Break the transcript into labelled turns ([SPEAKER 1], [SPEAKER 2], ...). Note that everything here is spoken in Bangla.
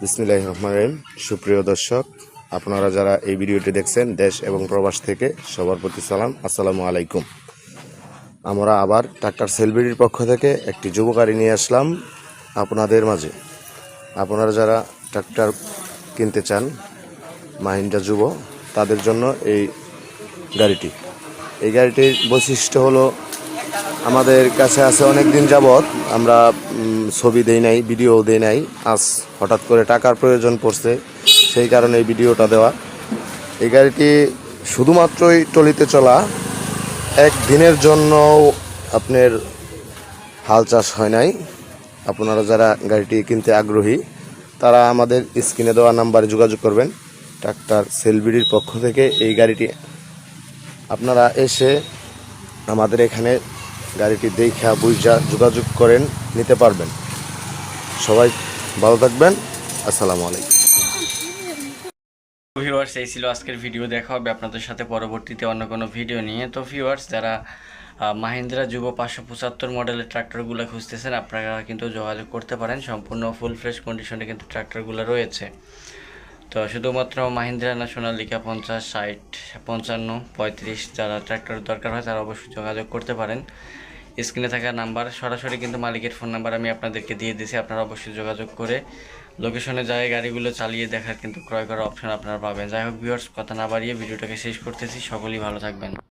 [SPEAKER 1] বিসমিল্লাহ রহমান রহিম। সুপ্রিয় দর্শক, আপনারা যারা এই ভিডিওটি দেখছেন, দেশ এবং প্রবাস থেকে, সবার প্রতি সালাম। আসসালামু আলাইকুম। আমরা আবার ট্রাক্টর সেলবিডির পক্ষ থেকে একটি যুব গাড়ি নিয়ে আসলাম আপনাদের মাঝে। আপনারা যারা ট্রাক্টর কিনতে চান, মাহিন্দ্রা যুব, তাদের জন্য এই গাড়িটি। এই গাড়িটির বৈশিষ্ট্য হলো আমাদের কাছে আছে অনেক দিন যাবৎ। আমরা ছবি দেই নাই, ভিডিও দেই নাই। আজ হঠাৎ করে টাকার প্রয়োজন পড়ছে, সেই কারণে এই ভিডিওটা দেওয়া। এই গাড়িটি শুধুমাত্রই টলিতে চলা, এক দিনের জন্য আপনার হাল চাষ হয় নাই। আপনারা যারা গাড়িটি কিনতে আগ্রহী, তারা আমাদের স্ক্রিনে দেওয়া নাম্বারে যোগাযোগ করবেন। ট্রাক্টর সেলবিডির পক্ষ থেকে এই গাড়িটি আপনারা এসে আমাদের এখানে গাড়িটি দেখা বুঝা যোগাযোগ করেন, নিতে পারবেন। সবাই ভালো থাকবেন। আসসালামু আলাইকুম।
[SPEAKER 2] ভিউয়ার্স এই ছিল আজকের ভিডিও দেখা হবে আপনাদের সাথে পরবর্তীতে অন্য কোনো ভিডিও নিয়ে। তো ভিউয়ার্স যারা মাহিন্দ্রা যুব পাঁচশো পঁচাত্তর মডেলের ট্রাক্টরগুলো খুঁজতেছেন, আপনারা কিন্তু যোগাযোগ করতে পারেন। সম্পূর্ণ ফুল ফ্রেশ কন্ডিশনে কিন্তু ট্রাক্টরগুলো রয়েছে। তো শুধুমাত্র মাহিন্দ্রা সোনালিকা পঞ্চাশ, ষাট, পঞ্চান্ন, পঁয়ত্রিশ যারা ট্র্যাক্টর দরকার হয় তারা অবশ্যই যোগাযোগ করতে পারেন। স্ক্রিনে থাকা নাম্বার সরাসরি কিন্তু মালিকের ফোন নাম্বার আমি আপনাদেরকে দিয়ে দিয়েছি, আপনারা অবশ্যই যোগাযোগ করে লোকেশনে যায়, গাড়িগুলো চালিয়ে দেখার কিন্তু ক্রয় করার অপশন আপনারা পাবেন। যাই হোক ভিউয়ার্স কথা না বাড়িয়ে ভিডিওটাকে শেষ করতেছি, সকলেই ভালো থাকবেন।